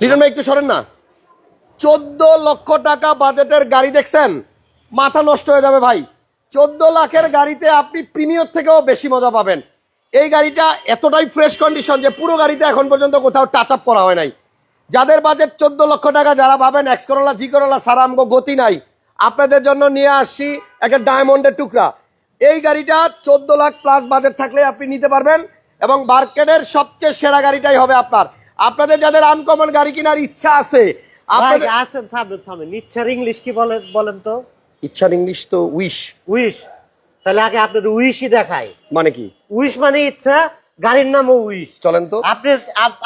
লিটন ভাই একটু সরেন না। চোদ্দ লক্ষ টাকা বাজেটের গাড়ি দেখছেন? মাথা নষ্ট হয়ে যাবে ভাই। চোদ্দ লাখের গাড়িতে আপনি প্রিমিয়র থেকেও বেশি মজা পাবেন। এই গাড়িটা এতটাই ফ্রেশ কন্ডিশন যে পুরো গাড়িতে এখন পর্যন্ত কোথাও টাচ আপ করা হয় নাই। যাদের বাজেট চোদ্দ লক্ষ টাকা যারা ভাবেন এক্স করোলা জি করোলা সারামগো গতি নাই। আপনাদের জন্য নিয়ে আসছি একটা ডায়মন্ডের টুকরা। এই গাড়িটা চোদ্দ লাখ প্লাস বাজেট থাকলে আপনি নিতে পারবেন এবং মার্কেটের সবচেয়ে সেরা গাড়িটাই হবে আপনার। আপনাদের যাদের আনকমন গাড়ি কেনার ইচ্ছা আছে আপনাদের আসেন থামেন থামেন ইচ্ছার ইংলিশ কি বলেন বলেন তো। ইচ্ছার ইংলিশ তো উইশ উইশ তাহলে আগে আপনার উইশই দেখাই। মানে কি? উইশ মানে ইচ্ছা গাড়ির নামও উইশ চলেন তো। আপনি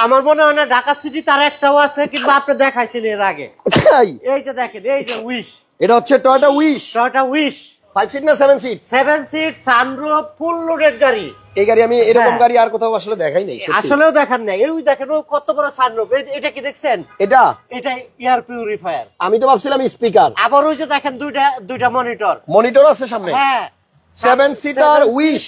আমার মনে হয় না ঢাকা সিটি তার একটাও আছে কিন্তু আপনি দেখাইছেন এর আগে। এই যে দেখেন এই যে উইশ এটা হচ্ছে টয়টা উইশ ছয়টা উইশ ফাইভ সিট না seven seat seven seat sunroof full loaded গাড়ি। এই গাড়ি আমি এরকম হ্যাঁ। গাড়ি আর কোথাও আসলে দেখাই নাই আসলেও দেখান নাই। এই দেখেন ও কত বড় সানরুফ এটা কি দেখছেন? এটা? এটা এয়ার পিউরিফায়ার আমি তো ভাবছিলাম স্পিকার আবার ওই যে দেখেন দুইটা দুইটা মনিটর মনিটর আছে সামনে। হ্যাঁ। সেভেন সিটার উইশ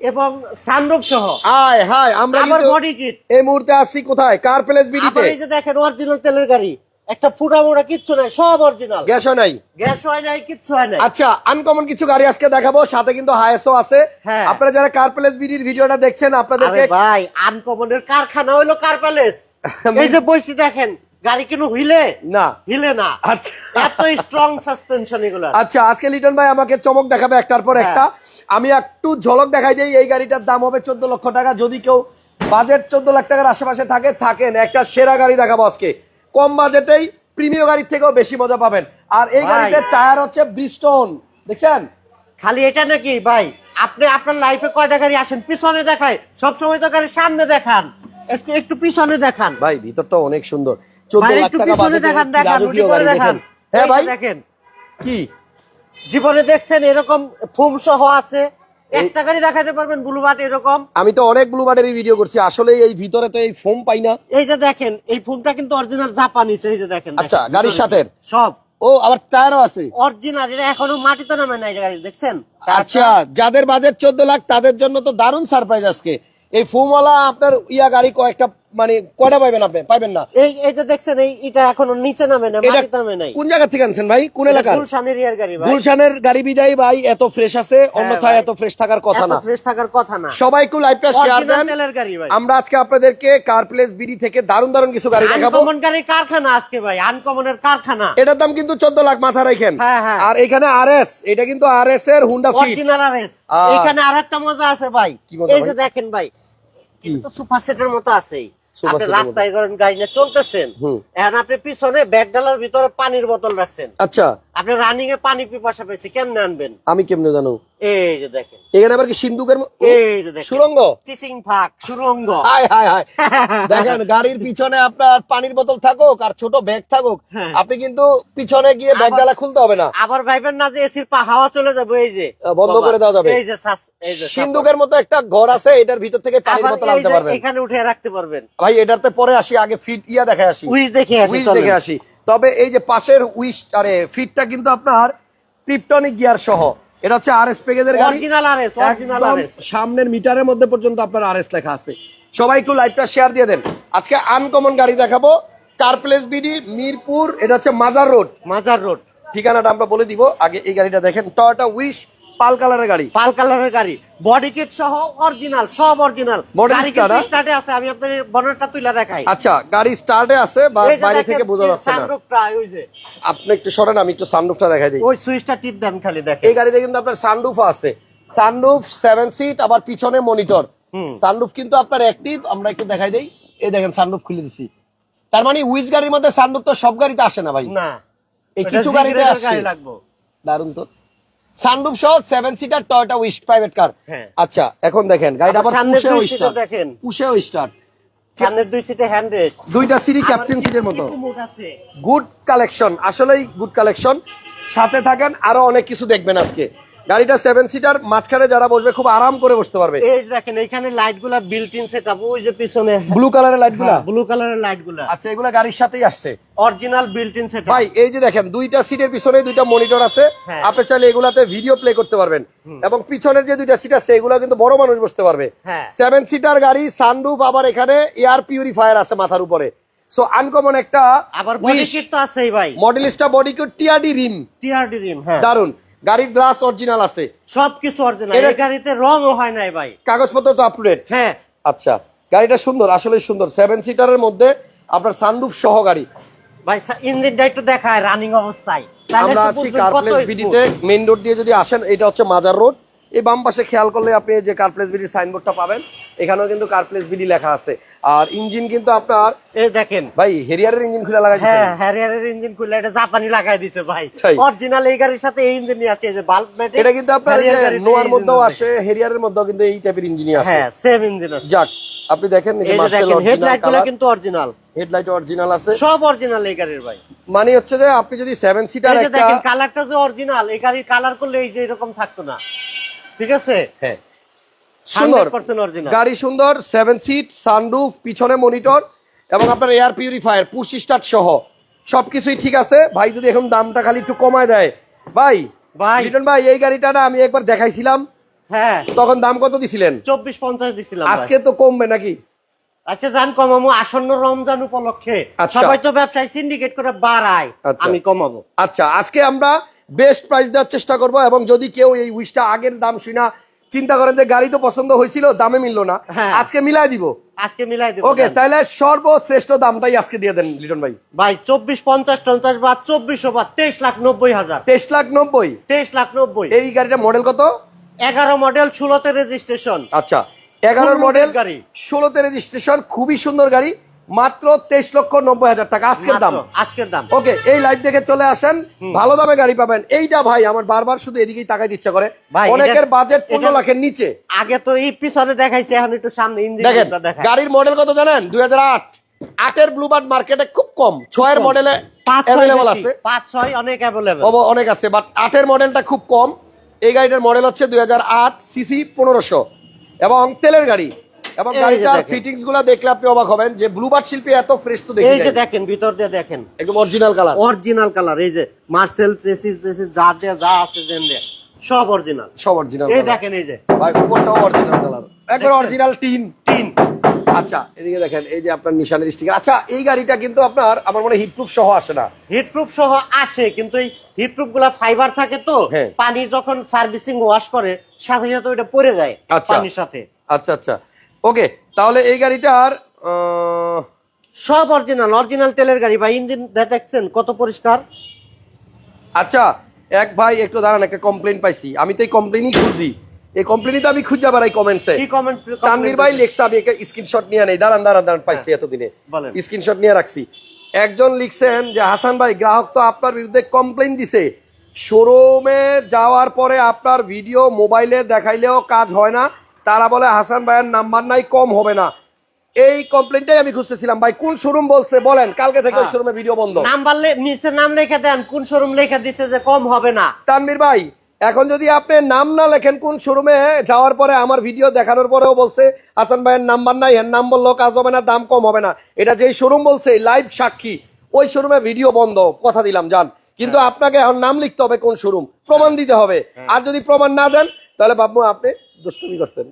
এবং সানরুফ সহ। আয় হাই আমরা কিন্তু বডি কিট এই মুহূর্তে আসছি কোথায়? কার প্লেস বিডিতে এই যে দেখেন অরিজিনাল তেলের গাড়ি। একটা ফুটা মোড়া কিচ্ছু নাই সব অরিজিনাল গ্যাস হয় নাই? গ্যাস হয় নাই কিচ্ছু হয় নাই। আচ্ছা আনকমন কিছু গাড়ি আজকে দেখাবো সাথে কিন্তু হাইএসও আছে। হ্যাঁ। আপনারা যারা কার প্লেস বিডির ভিডিওটা দেখছেন আরে আপনাদেরকে ভাই আনকমনের কারখানা হইল কার প্যালেস এই যে বইছি দেখেন গাড়ি হিলে? না। হিলে না। আচ্ছা। এত স্ট্রং সাসপেনশন এগুলো আচ্ছা আজকে লিটন ভাই আমাকে চমক দেখাবে একটার পর হ্যাঁ। একটা আমি একটু ঝলক দেখাই দিই এই গাড়িটার দাম হবে চোদ্দ লক্ষ টাকা। যদি কেউ বাজেট চোদ্দ লাখ টাকার আশেপাশে থাকে থাকেন। একটা সেরা গাড়ি দেখাবো আজকে। কম বাজেটেই প্রিমিয় গাড়ির থেকেও বেশি মজা পাবেন। আর এই গাড়িতে টায়ার হচ্ছে ব্রিস্টোন দেখছেন? খালি এটা নাকি? ভাই আপনি আপনার লাইফে কয়টা গাড়ি আসেন? পিছনে দেখায় সব সময় তো গাড়ি সামনে দেখান। একটু একটু পিছনে দেখান। ভাই ভিতরটা অনেক সুন্দর। চোদ্দ লাখ একটু টাকা পিছনে দেখান দেখান গাড়ি দেখান। হ্যাঁ ভাই? দেখেন। কি? জীবনে দেখছেন এরকম ফুম সহ আছে? একটা গাড়ি দেখাতে পারবেন ব্লুবার্ড এরকম। আমি তো অনেক ব্লুবার্ডের ভিডিও করছি আসলে এই ভিতরে তো এই ফোম পাই না। এই যে দেখেন এই ফোমটা কিন্তু অরিজিনাল জাপানিজ এই যে দেখেন আচ্ছা, গাড়ির সাথে? সব। ও আবার টায়ারও আছে। অরিজিনাল এটা এখনও মাটিতে নামে না গাড়ি দেখছেন? আচ্ছা যাদের বাজেট চোদ্দ লাখ তাদের জন্য তো দারুণ সারপ্রাইজ আজকে। এই ফোমওয়ালা আপনার ইয়া গাড়ি কয়েকটা মানে কয়টা পাইবেন আপনি? পাইবেন না। এই এই যে দেখছেন এই এটা এখনও নিচে নামে না মাটিতে নামে নাই। কোন জায়গা থেকে আনছেন ভাই? কোন এলাকার? গুলশানের ইয়ার গাড়ি ভাই। গুলশানের গাড়ি বিদায় ভাই এত ফ্রেশ আছে অন্যথায় এত ফ্রেশ থাকার কথা এত না। ফ্রেশ থাকার কথা না। সবাই একটু লাইভটা শেয়ার দেন। গাড়ি আমরা আজকে আপনাদেরকে কার প্লেস বিডি থেকে দারুণ দারুণ কিছু গাড়ি দেখাবো। আনকমন গাড়ির কারখানা আজকে ভাই আনকমনের কারখানা। এটার দাম কিন্তু চোদ্দ লাখ মাথা রাখেন। হ্যাঁ, হ্যাঁ। আর এখানে আর এস এটা কিন্তু আর এস এর হুন্ডা ফিট অরিজিনাল আরএস এখানে আরেকটা মজা আছে ভাই। এই যে দেখেন ভাই এটা তো সুপার সেটের মতো আছেই আপনি রাস্তায় করেন গাড়ি নিয়ে চলতেছেন এখন আপনি পিছনে ব্যাগ ডালার ভিতরে পানির বোতল রাখছেন। আচ্ছা। আপনি রানিং এ পানি পিপাসা পেয়েছে কেমনে আনবেন? আমি কেমনে জানো এই যে দেখেন। এখানে আবার কি সিন্ধুকের এই যে দেখেন। সুরঙ্গ? চিচিং ফাঁক সুরঙ্গ। হায় হায় হায় দেখেন গাড়ির পিছনে আপনার পানির বোতল থাকুক আর ছোট ব্যাগ থাকুক হ্যাঁ। আপনি কিন্তু পিছনে গিয়ে ব্যাগ ডালা খুলতে হবে না। আবার ভাইবেন না যে এসির পা হাওয়া চলে যাবে এই যে। বন্ধ করে দেওয়া যাবে। এই যে এই যে সিন্ধুকের মতো একটা ঘর আছে এটার ভিতর থেকে পানির বোতল আনতে পারবেন। এখানে উঠে রাখতে পারবেন। ভাই এটাতে পরে আসি আগে ফিট ইয়া দেখে আসি। উইশ দেখে আসি উইশ দেখে আসি। তবে এই যে পাশের উইশ আরে ফিটটা কিন্তু আপনার টিপটনিক গিয়ার সহ। এটা হচ্ছে আরএস প্যাকেজের গাড়ি। অরিজিনাল আরএস অরিজিনাল আরএস সামনের মিটারের মধ্যে পর্যন্ত আপনার আরএস লেখা আছে। সবাই একটু লাইভটা শেয়ার দিয়ে দেন। আজকে আনকমন গাড়ি দেখাবো। কারপ্লেস বিডি মিরপুর এটা হচ্ছে মাজার রোড মাজার রোড ঠিকানাটা আমরা বলে দিব। আগে এই গাড়িটা দেখেন। টয়টা উইশ পাল কালারের গাড়ি। পাল কালারের গাড়ি। বডি কিট সহ অরিজিনাল সব অরিজিনাল গাড়ি? স্টার্টে আছে আমি দেখাই। আচ্ছা গাড়ি স্টার্টে আছে বা বাইরে থেকে বোঝা যাচ্ছে না। সানরুফটা ওই যে। আপনি একটু সরেন আমি একটু সানরুফটা দেখাই দিই। ওই সুইচটা টিপ দেন খালি দেখেন। এই গাড়িতে কিন্তু আপনার সানরুফ আছে। সানরুফ সেভেন সিট আবার পিছনে মনিটর। সানরুফ কিন্তু আপনার অ্যাক্টিভ আমরা একটু দেখাই দেই। এই দেখেন সানরুফ খুলে দিছি। তার মানে উইচ গাড়ির মধ্যে সানরুফ তো সব গাড়িতে আসে না ভাই? না। এই কিছু গাড়িতে লাগবো। দারুণ তো। সানরুফ সহ seven seater Toyota wish private car হ্যাঁ। আচ্ছা এখন দেখেন গাড়িটা আবার স্টার্ট দেখেন। পুশেও স্টার্ট সামনের দুই সিটে হ্যান্ড রেস্ট দুইটা সিটি ক্যাপ্টেন সিটের মতো। গুড কালেকশন আসলেই গুড কালেকশন সাথে থাকেন আরও অনেক কিছু দেখবেন আজকে। গাড়িটা সেভেন সিটার মাঝখানে যারা বসবে খুব আরাম করে বসতে পারবে। এই দেখেন এখানে লাইটগুলা বিল্ট ইন সেট আপ ওই যে পিছনে ব্লু কালারের লাইটগুলা ব্লু কালারের লাইটগুলা আচ্ছা এগুলা গাড়ির সাথেই আসছে। অরিজিনাল বিল্ট ইন সেট ভাই এই যে দেখেন দুইটা সিটের পিছনে দুইটা মনিটর আছে। হ্যাঁ। আপনি চাইলে এগুলাতে ভিডিও প্লে করতে পারবেন। এবং পিছনের যে দুইটা সিট আছে এগুলা কিন্তু বড় মানুষ বসতে পারবে। হ্যাঁ। সেভেন সিটার গাড়ি সানরুফ আবার এখানে এয়ার পিউরিফায়ার আছে মাথার উপরে। সো আনকমন একটা আবার বডি কিট তো আছেই ভাই। Modellista body kit TRD rim TRD rim হ্যাঁ। দারুণ গাড়ির গ্লাস অরিজিনাল আছে। সবকিছু অরিজিনাল এই গাড়িতে রংও হয় নাই ভাই। কাগজপত্র তো আপ টু ডেট হ্যাঁ। আচ্ছা গাড়িটা সুন্দর আসলে সুন্দর। সেভেন সিটারের মধ্যে আপনার সানরুফ সহ গাড়ি। ভাই ইঞ্জিনটা একটু দেখায় রানিং অবস্থায়। আমরা আছি কার্প্লেস। বিডিতে মেইন রোড দিয়ে যদি আসেন এটা হচ্ছে মাজার রোড এই বাম পাশে খেয়াল করলে আপনি যে কার্প্লেস বিডির সাইনবোর্ডটা পাবেন। এখানেও কিন্তু কার্প্লেস বিডি লেখা আছে। আর ইঞ্জিন কিন্তু আপনার এই দেখেন। ভাই হেরিয়ারের ইঞ্জিন খুলে লাগাই হ্যাঁ হ্যারিয়ারের ইঞ্জিন খুলে এটা জাপানি লাগাই দিছে ভাই। অরিজিনাল এই গাড়ির সাথে এই ইঞ্জিন আছে এই যে বাল্ব মেটে এটা কিন্তু আপনার নোয়ার মধ্যেও আসে হেরিয়ারের মধ্যেও কিন্তু এই টাইপের ইঞ্জিনই আসে। হ্যাঁ সেম ইঞ্জিন আছে। যাক আপনি দেখেন এই যে এই যে মার্শাল দেখেন হেডলাইটগুলো কিন্তু অরিজিনাল হেডলাইট অরিজিনাল আছে। সব অরিজিনাল এই গাড়ির ভাই। মানে হচ্ছে যে আপনি যদি সেভেন সিটার একটা দেখেন কালারটা যে অরিজিনাল এই গাড়ির কালার করলে এই যে এরকম থাকতো না। ঠিক আছে? হ্যাঁ। সুন্দর। 100% গাড়ি সুন্দর সেভেন সিট সানরুফ পিছনে মনিটর এবং আপনার এয়ার পিউরিফায়ার পুশ স্টার্ট সহ। সবকিছুই ঠিক আছে। ভাই যদি এখন দামটা খালি একটু কমায় দেয়। ভাই ভাই। লিটন ভাই এই গাড়িটা না আমি একবার দেখাইছিলাম। হ্যাঁ। তখন দাম কত দিছিলেন? চব্বিশ পঞ্চাশ দিছিলাম আজকে তো কমবে নাকি? আচ্ছা জান কমামো। আসন্ন রমজান উপলক্ষে আচ্ছা। সবাই তো ব্যবসায় সিন্ডিকেট করে বাড়ায়। আচ্ছা। আমি কমাবো। আচ্ছা আজকে আমরা বেস্ট প্রাইস দেওয়ার চেষ্টা করব এবং যদি কেউ এই উইশটা আগের দাম শুনা চিন্তা করেন যে গাড়ি তো পছন্দ হয়েছিল দামে মিললো না। হ্যাঁ। আজকে মিলাই দিব। আজকে মিলাই দেবো ওকে তাহলে সর্বশ্রেষ্ঠ দামটাই আজকে দিয়ে দেন লিটন ভাই। ভাই চব্বিশ পঞ্চাশ পঞ্চাশ বা চব্বিশশো বা তেইশ লাখ নব্বই হাজার। তেইশ লাখ নব্বই? তেইশ লাখ নব্বই। এই গাড়িটা মডেল কত? এগারো মডেল ষোলোতে রেজিস্ট্রেশন আচ্ছা এগারো মডেল গাড়ি। ষোলোতে রেজিস্ট্রেশন খুবই সুন্দর গাড়ি। মাত্র তেইশ লক্ষ নব্বই হাজার টাকা। আজকের দাম। আজকের দাম। ওকে এই লাইভ দেখে চলে আসেন। ভালো দামে গাড়ি পাবেন। এইটা ভাই আমার বারবার শুধু এদিকেই টাকায় ইচ্ছা করে। অনেকের বাজেট পনেরো লাখের নিচে। আগে তো এই পিছনে দেখাইছে এখন একটু সামনে দেখেন গাড়ির মডেল কত জানেন? দুই হাজার আট। আটের ব্লুবার্ড মার্কেটে খুব কম। ছয়ের মডেলে অ্যাভেলেবল আছে। পাঁচ ছয় অনেক অ্যাভেলেবল অনেক আছে বাট আটের মডেলটা খুব কম। এই গাড়িটার মডেল হচ্ছে দুই হাজার আট সিসি পনেরোশো। এবং তেলের গাড়ি। এবং গাড়িটার ফিটিংসগুলা দেখলে আপনি অবাক হবেন যে ব্লুবার্ড শিল্পী এত ফ্রেশ তো দেখি এই যে দেখেন ভিতর দিয়ে দেখেন। একদম অরিজিনাল কালার অরিজিনাল কালার এই যে মার্সেল চেসিস চেসিস যা দিয়ে যা আছে দেন দিয়ে সব অরিজিনাল সব অরিজিনাল এই দেখেন এই যে। ভাই উপরটাও অরিজিনাল কালার একবার অরিজিনাল টিন তিন আচ্ছা এদিকে দেখেন এই যে আপনার নিশানের স্টিকার আচ্ছা এই গাড়িটা কিন্তু আপনার আমার মনে হিটপ্রুফ সহ আসে না। হিটপ্রুফ সহ আসে কিন্তু এই হিটপ্রুফগুলা ফাইবার থাকে তো হ্যাঁ। পানি যখন সার্ভিসিং ওয়াশ করে সাথে সাথে ওইটা পড়ে যায় আচ্ছা। পানির সাথে। আচ্ছা আচ্ছা। ওকে তাহলে এই গাড়িটার সব অরিজিনাল অরিজিনাল তেলের গাড়ি। বা ইঞ্জিন দেখছেন কত পরিষ্কার? আচ্ছা এক ভাই একটু দাঁড়ান একটা কমপ্লেন পাইছি। আমি তো এই কমপ্লেনই খুঁজি। এই কমপ্লেনই তো আমি খুঁজে বেড়াই কমেন্টসে কি কমেন্ট তানভীর ভাই লেখছে আমি একটা স্ক্রিনশট নিয়ে নেই দাঁড়ান দাঁড়ান দাঁড়ান পাইছি এতদিনে। বলেন। স্ক্রিনশট নিয়ে রাখছি। একজন লিখছেন যে হাসান ভাই গ্রাহক তো আপনার বিরুদ্ধে কমপ্লেন দিছে। শোরুমে যাওয়ার পরে আপনার ভিডিও মোবাইলে দেখাইলেও কাজ হয় না। তারা বলে হাসান ভাইয়ের নাম্বার নাই কম হবে না। এই কমপ্লেনটাই আমি খুঁজতেছিলাম। ভাই কোন শোরুম বলছে বলেন কালকে থেকে ওই হ্যাঁ। শোরুমে ভিডিও বন্ধ। নাম্বার নিচে নাম লিখে দেন কোন শোরুম লিখে দিছে যে কম হবে না। তানভীর ভাই এখন যদি আপনি নাম না লেখেন কোন শোরুমে যাওয়ার পরে আমার ভিডিও দেখানোর পরেও বলছে হাসান ভাইয়ের নাম্বার নাই এর নাম বলল কাজ হবে না দাম কম হবে না। এটা যেই শোরুম বলছে লাইভ সাক্ষী ওই শোরুমে ভিডিও বন্ধ কথা দিলাম যান। কিন্তু আপনাকে এখন নাম লিখতে হবে কোন শোরুম প্রমাণ দিতে হবে। আর যদি প্রমাণ না দেন তাহলে বাবু আপনি দুষ্টমি করছেন।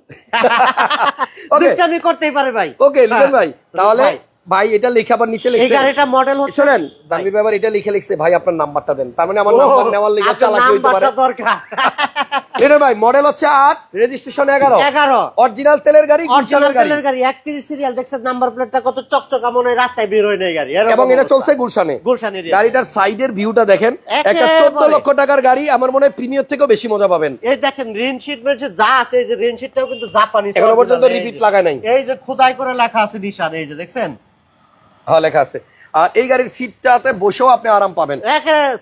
দুষ্টুমি করতেই পারে ভাই। ওকে লিখেন ভাই তাহলে ভাই, এটা লিখে আবার নিচে এই লিখছে। গাড়িটা মডেল হচ্ছে শোনেন দামি ব্যাপার এটা লিখে লিখছে। ভাই আপনার নাম্বারটা দেন। তার মানে আমার নাম্বার নেওয়ার লিখে চালাকি হইতে পারে। নাম্বারটা দরকার লিটন ভাই মডেল হচ্ছে আট রেজিস্ট্রেশন এগারো। এগারো। অরিজিনাল তেলের গাড়ি অরিজিনাল তেলের গাড়ি একত্রিশ সিরিয়াল দেখছেন নাম্বার প্লেটটা কত চকচকা মনে হয় রাস্তায় বের হয় না এই গাড়ি। এবং এটা চলছে গুলশানে। গুলশান। গাড়িটার সাইডের ভিউটা দেখেন। একটা একেবারে। চোদ্দ লক্ষ টাকার গাড়ি আমার মনে হয় প্রিমিয়ার থেকেও বেশি মজা পাবেন। এই দেখেন রেন শিট মেরেছে যা আছে এই যে রেন শিটটাও কিন্তু জাপানি এখনও পর্যন্ত রিপিট লাগায় নাই। এই যে খোদাই করে লেখা আছে নিশান এই যে দেখছেন? হ্যাঁ লেখা আছে। আর এই গাড়ির সিটটাতে বসেও আপনি আরাম পাবেন।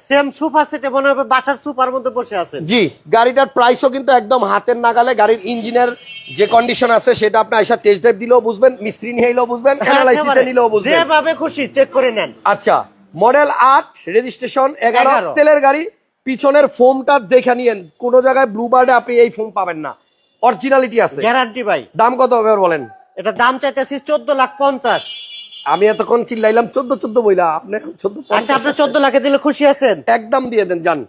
সেম সেটে মনে হবে বাসার মধ্যে বসে আছেন। জি গাড়িটার প্রাইসও কিন্তু একদম হাতের নাগালে গাড়ির ইঞ্জিনের যে কন্ডিশন আছে সেটা আপনি আইসা টেস্ট ড্রাইভ দিলেও বুঝবেন মিস্ত্রি বুঝবেন অ্যানালাইসিসে নিলেও বুঝবেন। যেভাবে খুশি চেক করে নেন। আচ্ছা মডেল আট রেজিস্ট্রেশন এগারো এগারো। তেলের গাড়ি পিছনের ফোমটা দেখে নিয়েন। কোন জায়গায় ব্লু বার্ডে আপনি এই ফোম পাবেন না। অরিজিনালিটি আছে। গ্যারান্টি ভাই। দাম কত হবে বলেন? এটা দাম চাইতেছি চোদ্দ লাখ পঞ্চাশ। আমি এতক্ষণ চিল্লাইলাম চোদ্দ চোদ্দ বইলা আপনি চোদ্দ আচ্ছা আপনি চোদ্দ লাখে দিলে খুশি আছেন? একদম দিয়ে দেন যান।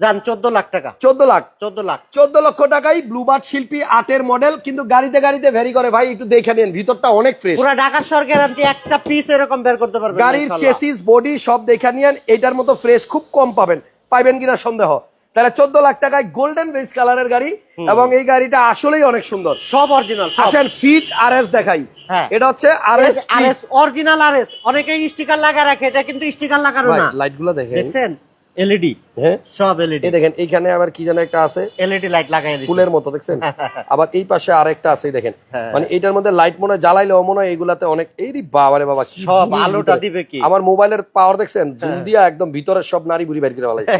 যান চোদ্দ লাখ টাকা। চোদ্দ লাখ। চোদ্দ লাখ। চোদ্দ লক্ষ টাকাই ব্লুবার্ড শিল্পী আটের মডেল কিন্তু গাড়িতে গাড়িতে ভেরি করে ভাই একটু দেখে নিন ভিতরটা অনেক ফ্রেশ পুরো ঢাকা শহর গ্যারান্টি একটা পিস এরকম বের করতে পারবেন গাড়ির চেসিস বডি সব দেখে নিয়েন এটার মতো ফ্রেশ খুব কম পাবেন। পাইবেন কিনা সন্দেহ? তাহলে চোদ্দ লাখ টাকায় গোল্ডেন বেস কালারের গাড়ি এবং এই গাড়িটা আসলেই অনেক সুন্দর। সব অরিজিনাল আসেন ফিট আর এস দেখাই। হ্যাঁ। এটা হচ্ছে R S RS original RS অনেকেই স্টিকার লাগা রাখে এটা কিন্তু স্টিকার লাগানো না। লাইটগুলো দেখেন। দেখছেন? এলইডি হ্যাঁ। সব এলইডি এই দেখেন এইখানে আবার কি যেন একটা আছে? এলইডি লাইট লাগাই দিয়েছে ফুলের মতো দেখছেন? আবার এই পাশে আরেকটা আছে দেখেন। হ্যাঁ। মানে এটার মধ্যে লাইট মনে জ্বালাইলেও মনে হয় এগুলাতে অনেক এই রে বাবারে বাবা কি সব আলোটা দিবে কি? আমার মোবাইলের পাওয়ার দেখছেন? জুম হ্যাঁ। দিয়া একদম ভিতরের সব নারী বুড়ি বের করে ফেলাইছে।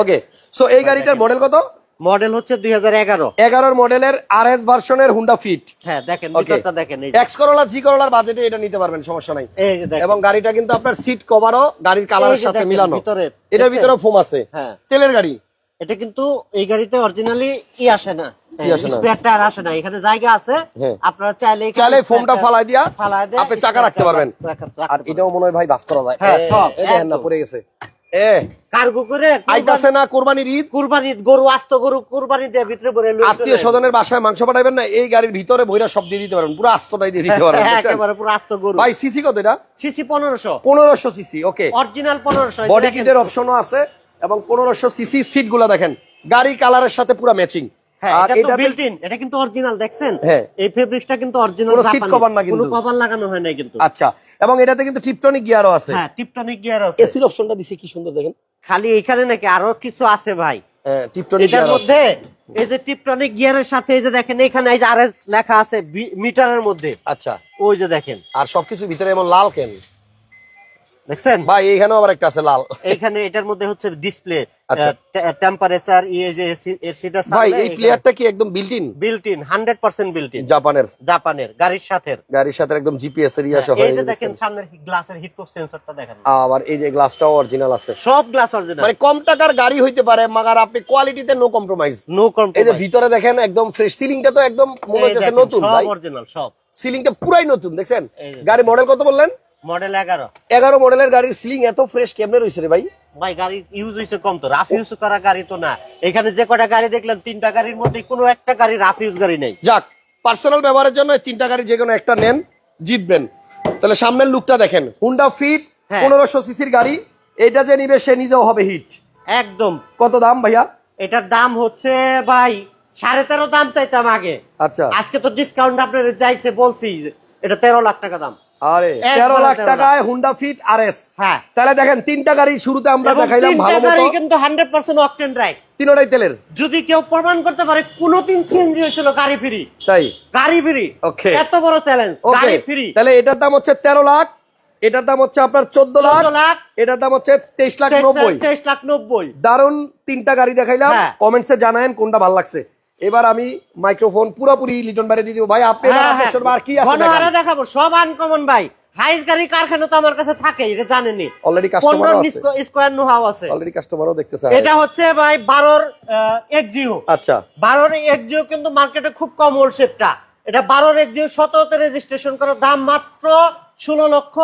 ওকে সো এই গাড়িটার মডেল কত? মডেল হচ্ছে দুই হাজার এগারো। এগারোর মডেলের আর এস ভার্সনের হুন্ডা ফিট হ্যাঁ দেখেন দেখেন এক্স করোলা জি করোলার বাজেটে এটা নিতে পারবেন সমস্যা নাই। এবং গাড়িটা কিন্তু আপনার সিট কভারও গাড়ির কালারের সাথে মিলানো। ভিতরে এটার ভিতরে ফোম আছে। হ্যাঁ। তেলের গাড়ি। এটা কিন্তু এই গাড়িতে অরিজিনালি ই আসে না। কি আসে না? আসে না। এখানে জায়গা আছে। হ্যাঁ। আপনারা চাইলে চাইলে ফোমটা ফালাই দিয়া ফালায় দিয়ে আপনি চাকা রাখতে পারবেন। আর এটাও মনে হয় ভাই বাস করা যায়। হ্যাঁ, সব, না পড়ে গেছে। এ কার্গো করে আইতাছে না কোরবানির ঈদ? কুরবানি গরু আস্ত গরু কুরবানি দিয়ে ভিতরে ভরে আত্মীয় স্বজনের বাসায় মাংস পাঠাইবেন না এই গাড়ির ভিতরে বইরা সব দিয়ে দিতে পারবেন পুরো আস্তটাই দিয়ে দিতে আসবে। পারবেন বুঝছেন? একেবারে পুরো আস্ত গরু। ভাই সিসি কত এটা? সিসি পনেরোশো। পনেরোশো সিসি ওকে। অরিজিনাল পনেরোশো বডি কিটের অপশনও আছে এবং পনেরোশো সিসি সিটগুলা দেখেন গাড়ি কালারের সাথে পুরো ম্যাচিং হ্যাঁ আর এটা বিল্ট ইন এটা কিন্তু অরিজিনাল দেখছেন? হ্যাঁ। এই ফেব্রিক্সটা কিন্তু অরিজিনাল seat cover না কিন্তু। কোনো কভার লাগানো হয় নাই কিন্তু। আচ্ছা এবং এটাতে কিন্তু টিপটনিক গিয়ারও আছে। হ্যাঁ টিপটনিক গিয়ার আছে। এসির অপশনটা দিছে কি সুন্দর দেখেন। খালি এখানে নাকি আরও কিছু আছে ভাই। হ্যাঁ টিপটনিক গিয়ার মধ্যে এই যে টিপটনিক গিয়ারের সাথে এই যে দেখেন এখানে এই যে আরএস লেখা আছে মিটারের মধ্যে। আচ্ছা। ওই যে দেখেন। আর সবকিছু ভিতরে এমন লাল কেন? দেখছেন? ভাই এইখানেও আবার একটা আছে লাল। এইখানে এটার মধ্যে হচ্ছে ডিসপ্লে। টেম্পারেচার ইয়ে যে এসিটা ভাই এই প্লেয়ারটা কি একদম built in built in hundred percent built in জাপানের। জাপানের গাড়ির সাথে গাড়ির সাথে একদম জিপিএস এর ইয়া সহ হ্যাঁ, এই এই যে যে দেখেন সামনের গ্লাসের হিটপ্রুফ সেন্সরটা দেখেন। আবার এই যে গ্লাসটাও অরিজিনাল আছে। সব গ্লাস অরিজিনাল মানে কম টাকার গাড়ি হইতে পারে মাগার আপনি কোয়ালিটিতে নো কম্প্রোমাইজ নো এই যে কম্প্রোমাইজ ভিতরে দেখেন একদম ফ্রেশ সিলিংটা তো একদম মনে হচ্ছে নতুন সব ভাই। অরিজিনাল সব। সিলিংটা পুরাই নতুন দেখছেন? গাড়ি মডেল কত বললেন? মডেল এগারো। এগারো মডেলের গাড়ির সিলিং এত ফ্রেশ কেমনে রয়েছে রে ভাই? ভাই গাড়ি ইউজ হয়েছে কম তো রাফ ইউজ করা গাড়ি তো না। এখানে যে কটা গাড়ি দেখলেন তিনটা গাড়ির মধ্যে কোনো একটা গাড়ি রাফ ইউজ গাড়ি নেই। যাক পার্সোনাল ব্যবহারের জন্য তিনটা গাড়ি যে কোনো একটা নেন জিতবেন। তাহলে সামনের লুকটা দেখেন হুন্ডা ফিট। পনেরোশো সিসির গাড়ি এটা যে নিবে সে নিজেও হবে হিট একদম। কত দাম ভাইয়া? এটার দাম হচ্ছে ভাই সাড়ে তেরো দাম চাইতাম আগে। আচ্ছা। আজকে তো ডিসকাউন্ট আপনার চাইছে বলছি এটা তেরো লাখ টাকা দাম। আরে একবারে তেরো লাখ টাকায় হুন্ডা ফিট আর হ্যাঁ। তাহলে দেখেন তিনটা গাড়ি শুরুতে আমরা দেখাইলাম তিনটা ভালো গাড়ি কিন্তু হান্ড্রেড পার্সেন্ট অকটেন ড্রাইভ তিনোটাই তেলের। যদি কেউ প্রমাণ করতে পারে কোনো দিন সিএনজি হয়েছিল গাড়ি ফ্রি। তাই? গাড়ি ফ্রি। ওকে। এত বড় চ্যালেঞ্জ গাড়ি ফ্রি। তাহলে এটার দাম হচ্ছে তেরো লাখ এটার দাম হচ্ছে আপনার চোদ্দ লাখ লাখ। এটার দাম হচ্ছে তেইশ লাখ নব্বই। তেইশ লাখ নব্বই। দারুণ তিনটা গাড়ি দেখাইলাম। হ্যাঁ। কমেন্টসে জানায়েন কোনটা ভালো লাগছে। এবার আমি মাইক্রোফোন পুরোপুরি লিটন বাইরে দিয়ে দিব। ভাই আপনি হ্যাঁ, হ্যাঁ। আর কি আছে দেখাবো সব আনকমন ভাই। হাইস গাড়ি কারখানা তো আমার কাছে থাকে এটা জানেনি অলরেডি পনেরো কাস্টমারও আছে স্কোয়ার নোহাও আছে। অলরেডি কাস্টমারও দেখতেছে এটা হচ্ছে ভাই বারোর এক্সিও আচ্ছা। বারোর এক্সিও কিন্তু মার্কেটে খুব কম হোলসেপটা এটা বারোর এক্সিও সতেরোতে রেজিস্ট্রেশন করার দাম মাত্র ষোলো লক্ষ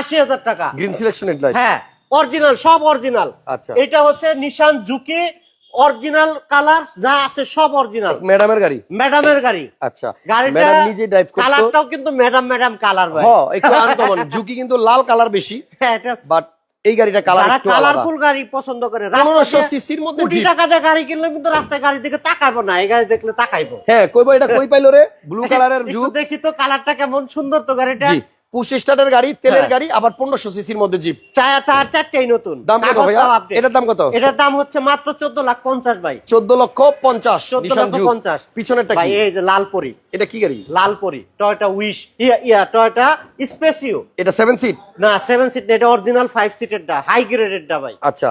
আশি হাজার টাকা। গ্রিন সিলেকশন হেডলাইট হ্যাঁ অরিজিনাল সব অরিজিনাল আচ্ছা। এটা হচ্ছে নিশান জুকি অরিজিনাল কালার যা আছে সব অরিজিনাল ম্যাডামের গাড়ি? ম্যাডামের গাড়ি। আচ্ছা গাড়িটা ম্যাডাম নিজে ড্রাইভ করতো। কালারটাও কিন্তু ম্যাডাম ম্যাডাম কালার ভাই। হ্যাঁ একটু আনকমন। ঝুঁকি কিন্তু লাল কালার বেশি হ্যাঁ এটা বাট এই গাড়িটা কালার একটু কালারফুল গাড়ি পছন্দ করে পনেরোশো রাস্তায় সিসির মধ্যে কোটি। টাকা দিয়ে গাড়ি কিনলে কিন্তু রাস্তায় গাড়ি দিকে তাকাইবো না এই গাড়ি দেখলে তাকাইবো। হ্যাঁ কইবো এটা কই পাইলো রে? ব্লু কালারের একটু দেখি তো কালারটা কেমন সুন্দর তো গাড়িটা। জি। পুশ স্টার্টের গাড়ি তেলের হ্যাঁ। গাড়ি আবার পনেরোশো সিসির মধ্যে জিপ। টায়ার চারটেই নতুন। দাম কত ভাইয়া? এটার দাম কত? এটার দাম হচ্ছে মাত্র চোদ্দ লাখ পঞ্চাশ ভাই। চোদ্দ লক্ষ পঞ্চাশ চোদ্দ লক্ষ পঞ্চাশ। পিছনেরটা ভাই এই যে লালপরি। এটা কি গাড়ি? Lalpari Toyota wish yeah yeah Toyota Spacio এটা সেভেন সিট না সেভেন সিট এটা অরিজিনাল ফাইভ সিটেরটা হাই গ্রেডেরটা ভাই। আচ্ছা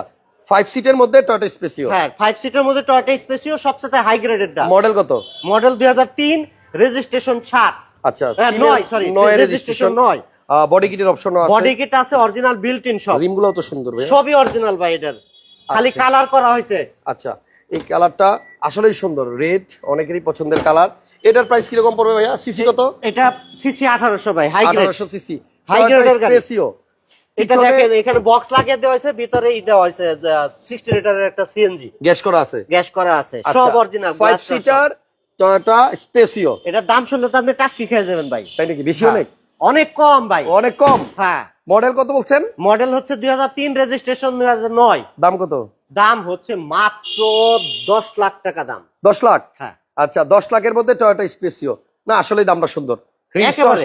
ফাইভ সিটের মধ্যে টয়টা স্পেসিও হ্যাঁ ফাইভ সিটের মধ্যে টয়টা স্পেসিও সবচেয়ে হাই গ্রেডেরটা মডেল কত? মডেল দুই হাজার তিন রেজিস্ট্রেশন সাত। আচ্ছা হ্যাঁ, নয় সরি নয় রেজিস্ট্রেশন নয়। বডি কিটের অপশন বডি কিট আছে অরিজিনাল বিল্ট ইন সব। রিমগুলো তো সুন্দর ভাই সবই অরিজিনাল ভাই এটার। খালি আচ্ছা। কালার করা হয়েছে। আচ্ছা এই কালারটা আসলেই সুন্দর রেড অনেকেরই পছন্দের কালার এটার প্রাইস কীরকম পড়বে ভাইয়া? সিসি কত? এটা সিসি আঠারোশো ভাই হাই গ্রেড আঠারোশো সিসি High grade এর গাড়ি। স্পেসিও এটা দেখেন এখানে বক্স লাগিয়ে দেওয়া হয়েছে ভিতরে ই দেওয়া হয়েছে সিক্সটি লিটারের একটা সিএনজি গ্যাস করা আছে। গ্যাস করা আছে আচ্ছা, সব original five seater Toyota Spacio এটার দাম শুনলে তো আপনি টাস্কি খেয়ে যাবেন ভাই। তাই নাকি? বেশি হ্যাঁ। অনেক অনেক কম ভাই। অনেক কম? হ্যাঁ। মডেল কত বলছেন? মডেল হচ্ছে দুই হাজার তিন রেজিস্ট্রেশন দুই হাজার নয়। দাম কত? দাম হচ্ছে মাত্র দশ লাখ টাকা দাম। দশ লাখ? হ্যাঁ। আচ্ছা দশ লাখের মধ্যে টয়োটা স্পেসিও না আসলে দামটা সুন্দর।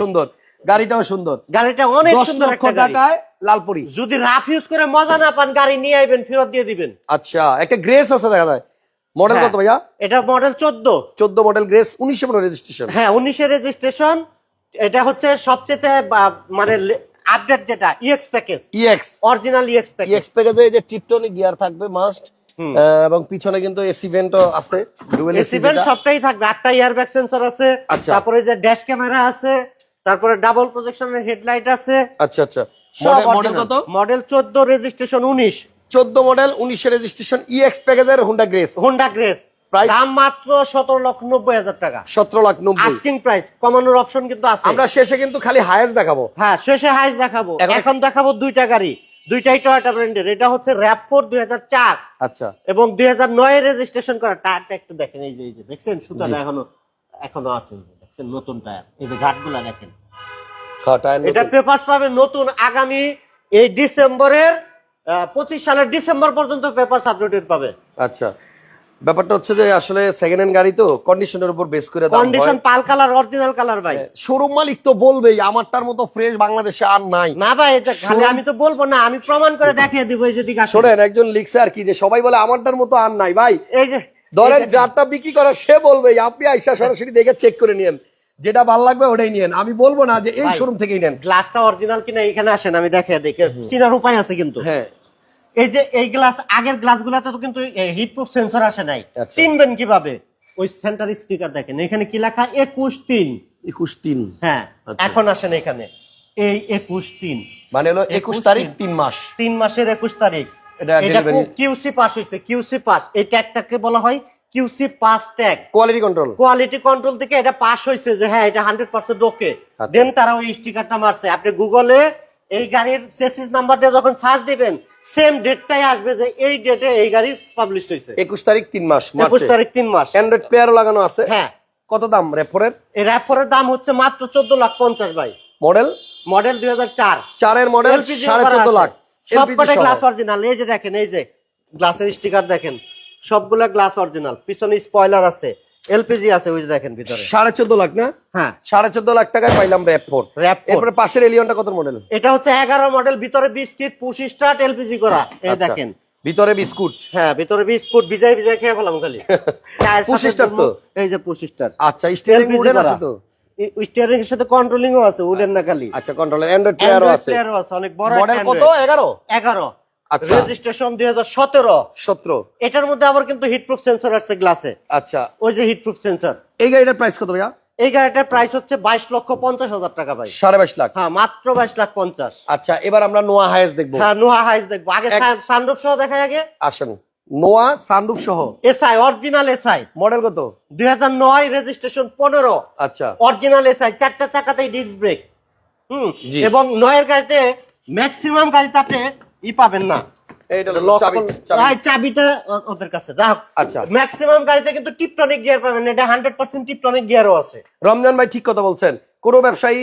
সুন্দর গাড়িটাও সুন্দর। গাড়িটা অনেক সুন্দর লক্ষ একটা টাকায় লালপুরি। যদি রাফ ইউজ করে মজা না পান গাড়ি নিয়ে আইবেন ফেরত দিয়ে দিবেন। আচ্ছা একটা গ্রেস আছে দেখা যায়। মডেল হ্যাঁ। কত ভাইয়া? এটা মডেল চোদ্দ। চোদ্দ মডেল গ্রেস উনিশে মডেল রেজিস্ট্রেশন হ্যাঁ উনিশের রেজিস্ট্রেশন এটা হচ্ছে সবচেয়ে মানে আপডেট যেটা EX package EX original EX package EX প্যাকেজে এই যে টিপটনিক গিয়ার থাকবে মাস্ট। এবং পিছনে কিন্তু এসি ভেন্টও আছে ডুয়েল এসি এসিভেন সবটাই থাকবে। আটটা ইয়ারব্যাগ সেন্সর আছে। তারপরে যে ড্যাশ ক্যামেরা আছে তারপরে ডাবল প্রজেকশনের হেডলাইট আছে। আচ্ছা আচ্ছা। মডেল কত? মডেল চোদ্দ রেজিস্ট্রেশন উনিশ। চোদ্দ মডেল উনিশে রেজিস্ট্রেশন ইএক্স প্যাকেজের হুন্ডা গ্রেস হোন্ডা গ্রেস? দাম মাত্র সতেরো লক্ষ নব্বই হাজার টাকা। সতেরো লাখ নব্বই। আস্কিং প্রাইস কমানোর অপশন কিন্তু আছে। আমরা শেষে কিন্তু খালি হায়েস্ট দেখাবো। হ্যাঁ শেষে হাইস দেখাবো। এখন- দেখাবো দুইটা গাড়ি। দুইটাই টয়োটা ব্র্যান্ডের এটা হচ্ছে দুই আচ্ছা। এবং দুই হাজার নয় রেজিস্ট্রেশন করা। টায়ারটা একটু দেখেন এই যে এই যে দেখছেন? সুতাটা এখনও এখনও আছে দেখছেন? নতুন টায়ার এই যে ঘাটগুলা দেখেন। হ্যাঁ, নতুন। এটা পেপার পাবে নতুন আগামী এই ডিসেম্বরের পঁচিশ সালের ডিসেম্বর পর্যন্ত পেপার আপডেটেড পাবে। আচ্ছা। ব্যাপারটা হচ্ছে যে আসলে সেকেন্ড হ্যান্ড গাড়ি তো কন্ডিশনের উপর বেস করে কন্ডিশন পাল কালার অরিজিনাল কালার ভাই। শোরুম মালিক তো বলবেই আমারটার মতো ফ্রেশ বাংলাদেশে আর নাই। না ভাই এটা খালি আমি তো বলব না আমি প্রমাণ করে দেখিয়ে দিব যেদিকে শোনেন একজন লিখছে আর কি যে সবাই বলে আমারটার মতো আর নাই। ভাই এই যে ধরেন যারটা বিক্রি করে সে বলবে আপনি আইসা সরাসরি দেখে চেক করে নিয়েন। যেটা ভালো লাগবে ওটাই নিয়েন আমি বলব না যে এই শোরুম থেকেই নেন। গ্লাসটা অরিজিনাল কিনা এখানে আসেন আমি দেখে দেখে। চিনার উপায় আছে কিন্তু। হ্যাঁ। এই যে এই গ্লাস আগের গ্লাস গুলাতে তো কিন্তু হিটপ্রুফ সেন্সর আসে নাই। আচ্ছা। চিনবেন কীভাবে? ওই সেন্টার স্টিকার দেখেন। এখানে কি লেখা? একুশ তিন। একুশ তিন। হ্যাঁ আচ্ছা। এখন আসেন এখানে। এই একুশ তিন। মানে হলো একুশ তারিখ তিন। মাস। তিন মাসের একুশ তারিখ। এটা কিউসি পাস হয়েছে কিউসি পাস এই ট্যাগটাকে বলা হয় QC pass tag quality control quality control থেকে এটা পাস হয়েছে যে হ্যাঁ এটা হান্ড্রেড পার্সেন্ট ওকে। দেন তারা ওই স্টিকারটা মারছে। আপনি গুগলে এই গাড়ির সেসিস নাম্বার দিয়ে যখন সার্চ দিবেন সেম ডেটটাই আসবে যে এই ডেটে এই গাড়ি পাবলিশ হয়েছে। একুশ তারিখ তিন মাস একুশ তারিখ তিন মাস। অ্যান্ড্রয়েড প্লেয়ারও লাগানো আছে। হ্যাঁ। কত দাম রেফোরের এই র্যাপরের দাম হচ্ছে মাত্র চোদ্দ লাখ পঞ্চাশ ভাই। মডেল মডেল দুই হাজার চার। চারের মডেল সাড়ে চোদ্দ। লাখ। সবকটা গ্লাস অরিজিনাল এই যে দেখেন এই যে গ্লাসের স্টিকার দেখেন। সবগুলা গ্লাস অরিজিনাল পিছনে স্পয়লার আছে। এলপিজি আছে ওই দেখেন ভিতরে। সাড়ে চোদ্দ লাখ না? হ্যাঁ। সাড়ে চোদ্দ লাখ টাকায় পাইলাম র্যাপ ফোর র্যাপ এরপরে পাশের এলিয়নটা কত মডেল এটা হচ্ছে এগারো মডেল ভিতরে বিস্কিট পুশ স্টার্ট এলপিজি করা। এই আচ্ছা। দেখেন। ভিতরে বিস্কুট। হ্যাঁ ভিতরে বিস্কুট ভিজাই ভিজাই খেয়ে ফেলাম খালি। Push সাথে start তো? এই যে পুশ স্টার্ট আচ্ছা স্টিয়ারিং উডেন আছে তো? স্টিয়ারিং এর সাথে কন্ট্রোলিং ও আছে উলেন না খালি। আচ্ছা কন্ট্রোলার অ্যান্ড্রয়েড প্লেয়ারও আছে। প্লেয়ারও আছে অনেক বড় মডেল কত? এগারো? এগারো। আচ্ছা রেজিস্ট্রেশন দুই হাজার সতেরো। সতেরো। এটার মধ্যে আবার কিন্তু হিটপ্রুফ সেন্সর আছে গ্লাসে আচ্ছা। ওই যে হিটপ্রুফ সেন্সর এই গাড়িটার প্রাইস কত ভাইয়া? এই গাড়িটার প্রাইস হচ্ছে বাইশ লক্ষ পঞ্চাশ হাজার টাকা ভাই। সাড়ে বাইশ লাখ। হ্যাঁ মাত্র বাইশ লাখ পঞ্চাশ। আচ্ছা এবার আমরা নোয়া হায়েস দেখব। হ্যাঁ নোহা হাইস দেখব। আগে সানরুফ সহ দেখাই আগে। আসেন। নোয়া সানরুফ সহ। এসআই অরিজিনাল এসআই মডেল কত? দুই হাজার নয় রেজিস্ট্রেশন পনেরো। আচ্ছা। অরিজিনাল এসআই চারটা চাকাতেই ডিস্ক ব্রেক হুম এবং নয়ের গাড়িতে ম্যাক্সিমাম গাড়িতে আপনি ই পাবেন না। চাবিটা ওদের কাছে আচ্ছা। ম্যাক্সিমাম গাড়িতে কিন্তু টিপটনিক গিয়ার পাবেন এটা হান্ড্রেড পার্সেন্ট টিপটনিক গিয়ারও আছে। রমজান ভাই ঠিক কথা বলছেন। কোনো ব্যবসায়ী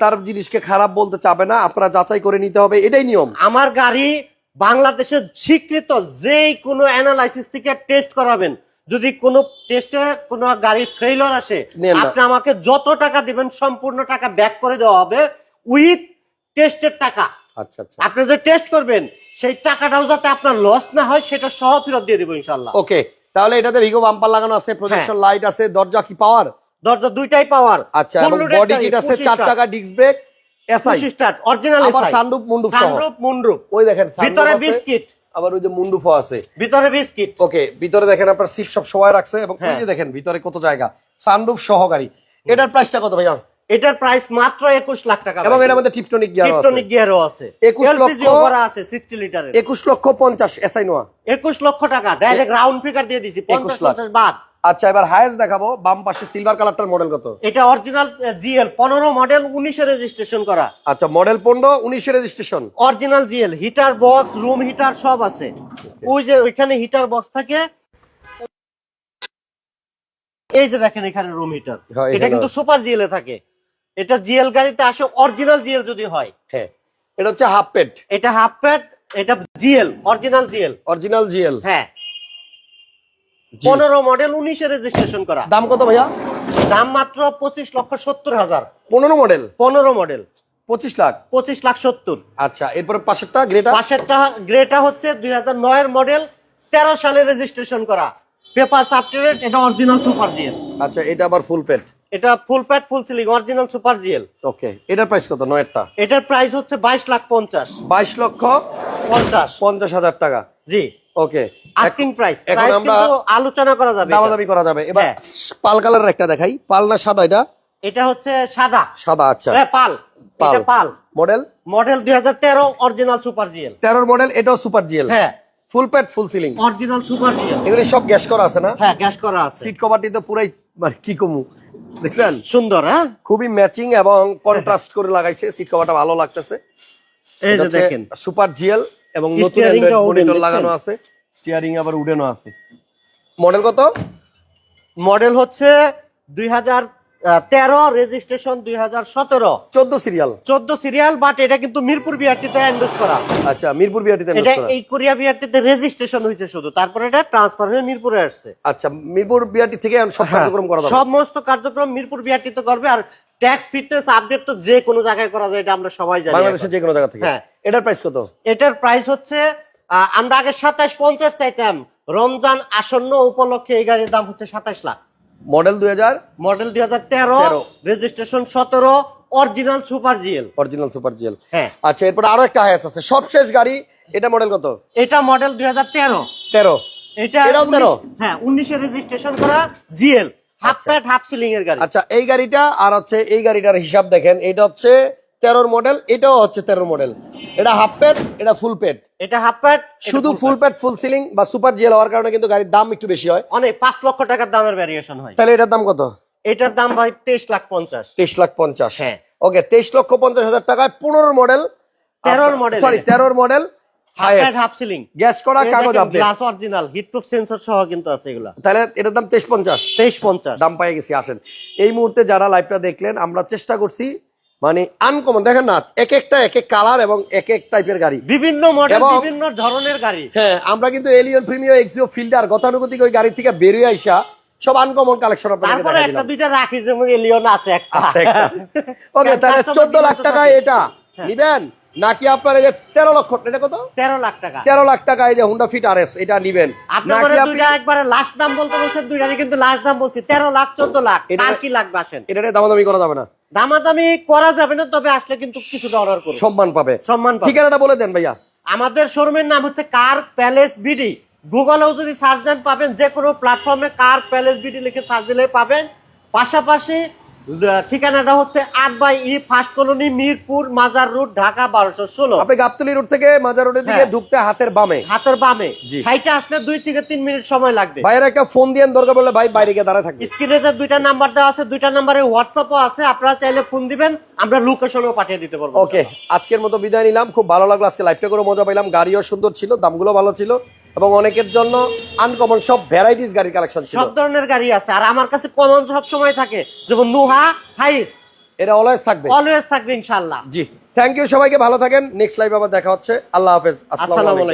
তার জিনিসকে খারাপ বলতে চাবে না আপনারা যাচাই করে নিতে হবে এটাই নিয়ম। আমার গাড়ি বাংলাদেশের স্বীকৃত যে কোনো অ্যানালাইসিস থেকে টেস্ট করাবেন। যদি কোনো টেস্টে কোনো গাড়ি ফেইলর আসে আপনি আমাকে যত টাকা দিবেন সম্পূর্ণ টাকা ব্যাক করে দেওয়া হবে উইথ টেস্টের টাকা। আচ্ছা আচ্ছা। আপনি যে টেস্ট করবেন সেই টাকাটাও যাতে আপনার লস না হয় সেটা সহ ফেরত দিয়ে দেবো ইনশাল্লাহ ওকে তাহলে এটাতে ভিগো বাম্পার লাগানো আছে প্রজেকশন লাইট আছে দরজা কি পাওয়ার দরজা দুইটাই পাওয়ার আচ্ছা এবং বডি কিট আছে চার চাকা disc brake SI start original sunroof মুন্ডুফ মুন্ডরূপ ওই দেখেন ভিতরে বিস্কিট। আবার ওই যে মুন্ডুফও আছে। ভিতরে বিস্কিট। ওকে ভিতরে দেখেন আপনার সিট সব সময় রাখছে এবং ওই হ্যাঁ। যে দেখেন ভিতরে কত জায়গা। সানরুফ সহকারী এটার প্রাইসটা কত ভাইয়া? এটার প্রাইস মাত্র একুশ লাখ টাকা এবং এর মধ্যে টিপটনিক গিয়ার আছে। টিপটনিক গিয়ারও আছে। 21 লক্ষ- LPG আছে 60 লিটারের একুশ লক্ষ পঞ্চাশ এসআই নোয়া 21 লক্ষ টাকা ডাইরেক্ট রাউন্ড ফিগার দিয়ে দিছি 50 21 50 বাদ। আচ্ছা এবার হায়েস্ট দেখাবো বাম পাশে সিলভার কালারটার মডেল কত? এটা অরিজিনাল জিএল পনেরো মডেল উনিশে রেজিস্ট্রেশন করা। আচ্ছা মডেল পনেরো উনিশে registration original GL heater box room heater সব আছে। ওই যে ওইখানে হিটার বক্স থাকে। এই যে দেখেন এখানে রুম হিটার হ্যাঁ, এটা কিন্তু সুপার জিএল এ থাকে। এটা জিএল গাড়িতে আসে অরিজিনাল জিএল যদি হয়। হ্যাঁ এটা হচ্ছে হাফ পেট এটা হাফ প্যাড এটা GL original GL. Original GL. হ্যাঁ। পনেরো মডেল উনিশে রেজিস্ট্রেশন করা। দাম কত ভাইয়া? দাম মাত্র পঁচিশ লক্ষ সত্তর হাজার। পনেরো মডেল পনেরো মডেল পঁচিশ লাখ? পঁচিশ লাখ সত্তর। আচ্ছা এরপরে পাশেরটা গ্রেটা পাশেরটা গ্রেটা হচ্ছে দুই হাজার নয়ের মডেল তেরো সালে রেজিস্ট্রেশন করা। পেপার সাবটেরেট এটা অরিজিনাল সুপার জিএল। আচ্ছা এটা আবার ফুল পেট এটা full pad full ceiling original super GL. Okay এটার প্রাইস কত? নয়েরটা? এটার প্রাইস হচ্ছে বাইশ লাখ পঞ্চাশ। বাইশ লক্ষ পঞ্চাশ। পঞ্চাশ হাজার টাকা। জি। ওকে। আস্কিং প্রাইস এখন প্রাইস আমরা কিন্তু আলোচনা করা যাবে। দামাদামি করা যাবে। এবার হ্যাঁ। পাল কালারের একটা দেখাই। পাল না সাদা এটা? এটা হচ্ছে সাদা। সাদা আচ্ছা। হ্যাঁ, পাল। এটা পাল। মডেল? মডেল দুই হাজার তেরো অরিজিনাল সুপার জিএল। তেরোর মডেল এটাও সুপার জিএল। হ্যাঁ। Full pad full ceiling. Original super GL. এগুলি সব গ্যাস করা আছে না? হ্যাঁ গ্যাস করা আছে। সিট কভারটি তো পুরাই মানে কি কমু? দেখছেন? সুন্দর হ্যাঁ? খুবই ম্যাচিং এবং কন্ট্রাস্ট করে লাগাইছে সিট কভারটা ভালো লাগতেছে। এই যে দেখেন। সুপার জিএল এবং নতুন মনিটর লাগানো আছে স্টিয়ারিং আবার উডেনও আছে। মডেল কত? মডেল হচ্ছে দুই হাজার তেরো রেজিস্ট্রেশন দুই হাজার সতেরো। 14 সিরিয়াল চোদ্দ সিরিয়াল বাট এটা কিন্তু মিরপুর বিআরটিতে এন্ডোজ করা। আচ্ছা মিরপুর বিআরটিতে এটা এই কোরিয়া বিআরটিতে রেজিস্ট্রেশন হয়েছে শুধু। তারপরে এটা ট্রান্সফার হয়ে মিরপুরে আসছে। আচ্ছা মিরপুর বিআরটি থেকে সব কার্যক্রম করা সমস্ত কার্যক্রম মিরপুর বিআরটিতে করবে আর ট্যাক্স ফিটনেস আপডেট তো যে কোনো জায়গায় করা যায় এটা আমরা সবাই জানি বাংলাদেশের যে কোনো জায়গা থেকে? হ্যাঁ। এটার প্রাইস কত? এটার প্রাইস হচ্ছে আমরা আগে সাতাশ পঞ্চাশ চাইতাম। রমজান আসন্ন উপলক্ষে এই গাড়ির দাম হচ্ছে সাতাশ লাখ। মডেল দুই হাজার মডেল দুই। রেজিস্ট্রেশন সতেরো original super GL. Original super GL. হ্যাঁ। আচ্ছা এরপর আরও একটা হায়াস আছে। সবশেষ গাড়ি এটা মডেল কত? এটা মডেল দুই হাজার তেরো। তেরো। এটা তেরো? হ্যাঁ উনিশে রেজিস্ট্রেশন করা জিএল হাফ আচ্ছা। হাফ সিলিং এর গাড়ি। আচ্ছা এই গাড়িটা আর হচ্ছে এই গাড়িটার হিসাব দেখেন এটা হচ্ছে তেরোর মডেল এটাও হচ্ছে তেরোর মডেল এটা হাফ প্যাড এটা ফুল প্যাড এটা হাফ প্যাড শুধু ফুল প্যাড ফুল সিলিং বা সুপার জিএল হওয়ার কারণে কিন্তু গাড়ির দাম একটু বেশি হয়। অনেক পাঁচ লক্ষ টাকার দামের ভ্যারিয়েশন হয়। তাহলে এটার দাম কত? এটার দাম ভাই তেইশ লাখ পঞ্চাশ। তেইশ লাখ পঞ্চাশ। হ্যাঁ। ওকে তেইশ লক্ষ পঞ্চাশ হাজার টাকায় পনেরোর মডেল তেরোর model সরি। তেরোর মডেল হাফ সিলিং গ্যাস করা কাগজ গ্লাস অরিজিনাল সেন্সর সহ কিন্তু আছে এগুলা। তাহলে এটার দাম তেইশ পঞ্চাশ। তেইশ পঞ্চাশ। দাম গেছি আসেন। এই মুহূর্তে যারা লাইভটা দেখলেন আমরা চেষ্টা করছি মানে আনকমন দেখেন না এক একটা এক এক কালার এবং এক এক টাইপের গাড়ি। বিভিন্ন মডেল বিভিন্ন ধরনের গাড়ি। হ্যাঁ আমরা কিন্তু এলিয়ন প্রিমিও এক্সিও ফিল্ডার গতানুগতিক ওই গাড়ি থেকে বেরিয়ে আইসা সব আনকমন কালেকশন তারপরে একটা দুইটা রাখি যেমন এলিয়ন আছে একটা। ওকে তাহলে customer চোদ্দ লাখ বিরত টাকায় এটা। হ্যাঁ। নিবেন? নাকি আপনার এই যে তেরো লক্ষ এটা কত? তেরো লাখ টাকা। তেরো লাখ টাকা এই যে হুন্ডা ফিট আর এস এটা নিবেন। আপনি নাকি মানে আপনি দুইটা একবারে লাস্ট দাম বলতে বলছেন দুইটারই কিন্তু লাস্ট দাম বলছি। তেরো লাখ চোদ্দ লাখ এটা- আর কি লাগবে আসেন? এটা নিয়ে দামাদামি করা যাবে না। দামাদামি করা যাবে না তবে আসলে কিন্তু কিছুটা অর্ডার করবে সম্মান পাবে। সম্মান পাবে। ঠিকানাটা বলে দেন ভাইয়া। আমাদের শোরুমের নাম হচ্ছে কার প্যালেস বিডি। গুগলেও যদি সার্চ দেন পাবেন যে কোনো প্ল্যাটফর্মে কার প্যালেস বিডি লিখে সার্চ দিলে পাবেন। পাশাপাশি ঠিকানাটা হচ্ছে আট by E first colony Mirpur Mazar road Dhaka বারোশো ষোলো। আপনি গাবতলি রোড থেকে মাজার রোডের দিকে হ্যাঁ। ঢুকতে হাতের বামে। হাতের বামে। আসলে দুই থেকে তিন মিনিট সময় লাগবে। ভাইয়ের একটা ফোন দিয়ে দরকার বললে ভাই বাইরে গিয়ে দাঁড়ায় থাকবে। স্ক্রিনে যে দুইটা নাম্বার দেওয়া আছে দুইটা নাম্বারে হোয়াটসঅ্যাপও আছে আপনারা চাইলে ফোন দিবেন আমরা লোকেশনও পাঠিয়ে দিতে পারব। ওকে আজকের মতো বিদায় নিলাম। খুব ভালো লাগল আজকে লাইভটা করে মজা পাইলাম। গাড়িও সুন্দর ছিল দামগুলো ভালো ছিল। এবং অনেকের জন্য আনকমন সব ভ্যারাইটিস গাড়ির কালেকশন ছিল। সব ধরনের গাড়ি আছে আর আমার কাছে কমন সব সময় থাকে যেমন নুহা হাইস এটা অলওয়েজ থাকবে। অলওয়েজ থাকবে ইনশাআল্লাহ। জি। থ্যাংক ইউ সবাইকে ভালো থাকেন। নেক্সট লাইভ আবার দেখা হচ্ছে। আল্লাহ হাফেজ। আসসালামু আসসালামু আলাইকুম।